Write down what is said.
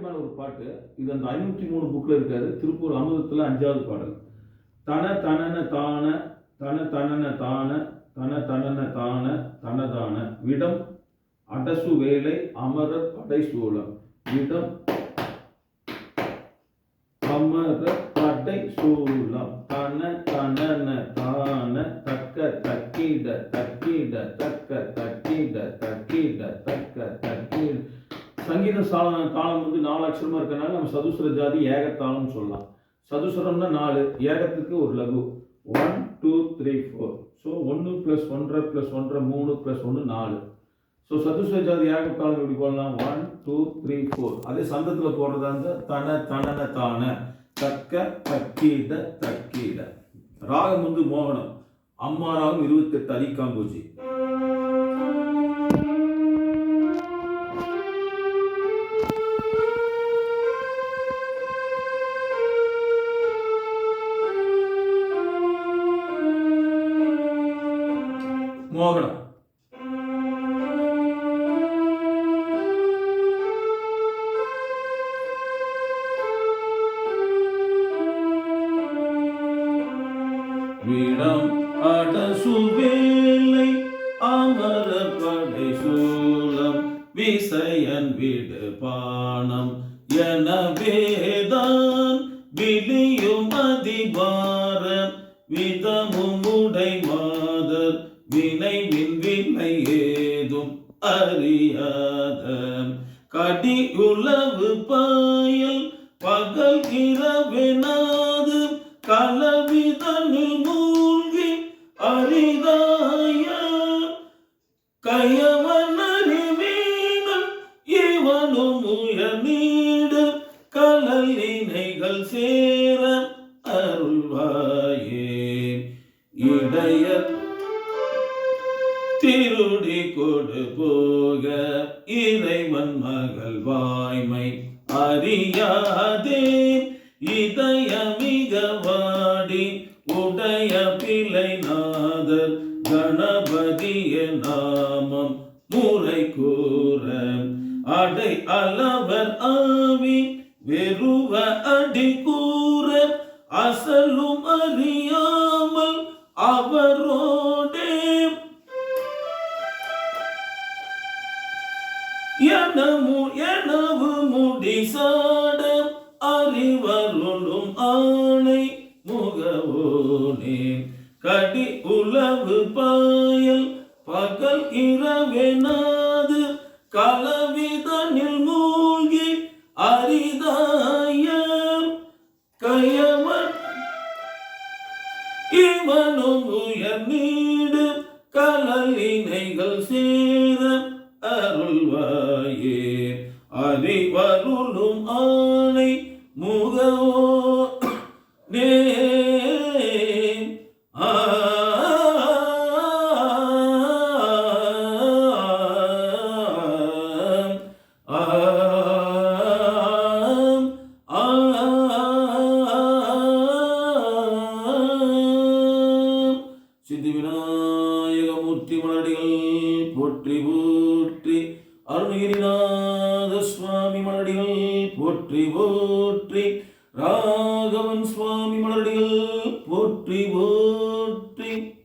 மேல ஒரு பாட்டு. இது அந்த ஐநூற்றி மூணு புக்கில் இருக்காது. திருப்பூர் அமுதத்தில் அஞ்சாவது பாடல். தன தனன தான தன தனன தான தன தனன தான தனதான. விடம் அடசு வேலை அமரர் படை சூழம். விடம் தாளம் வந்து நாலு அக்ஷரமாக இருக்கனால நம்ம சதுசுர ஜாதி ஏகத்தாளம்னு சொல்லலாம். சதுசுரம்னா நாலு ஏகத்துக்கு ஒரு லகு. One two three four so ஒன்று ப்ளஸ் ஒன்றரை ப்ளஸ் ஒன்றரை மூணு ப்ளஸ் ஒன்று நாலு. ஸோ சதுசுர ஜாதி ஏகத்தாளம் எப்படி போடலாம்? ஒன் டூ த்ரீ ஃபோர் அதே சந்தத்தில் போடுறதா இருந்தால் தன தனன தான. தக்க தக்கீத தக்கீத. ராகம் வந்து மோகனம். அம்மா ராகம் இருபத்தெட்டு அதிகாம்பூஜி மோகனம் விடம் அடசுவேலை அமர படை சூலம் விசையன் விடு பானம் எனவேதான் விழியும் அதிபாரம் விதமும் உடை வினை வினைவின் ஏதும் அறியாத கடி உளவு பாயல் பகல் இரவெனாது கலவிதனில் மூழ்கி அரிதாய. கயவன் அறிவீனன் இவனும் உயர்நீடு கலல் இணைகள் சேர அருள்வாயே. இடைய திருடி கொடு போக இறைவன் மகள் வாய்மை அறியாதே. இதயமிக வாடி உடைய பிழை நாதர் கணபதிய நாமம் முறை கூற. அடை அளவர் ஆவி வெறுவ அடி கூற. அசலும் அறியாமல் அவரோ எனமு எனவு முடிசாட அறிவருளும் ஆணை முகவோனே கடி உளவு பாயல் பகல் இரவெனாது கலவிதனில் மூழ்கி அரிதாய கயவன் இவனும் உயர் நீடு கலலினைகள் சேர போற்றி போற்றி. அருணகிரிநாத சுவாமி மலடிகள் போற்றி போற்றி. ராகவன் சுவாமி மலடிகள் போற்றி போற்றி.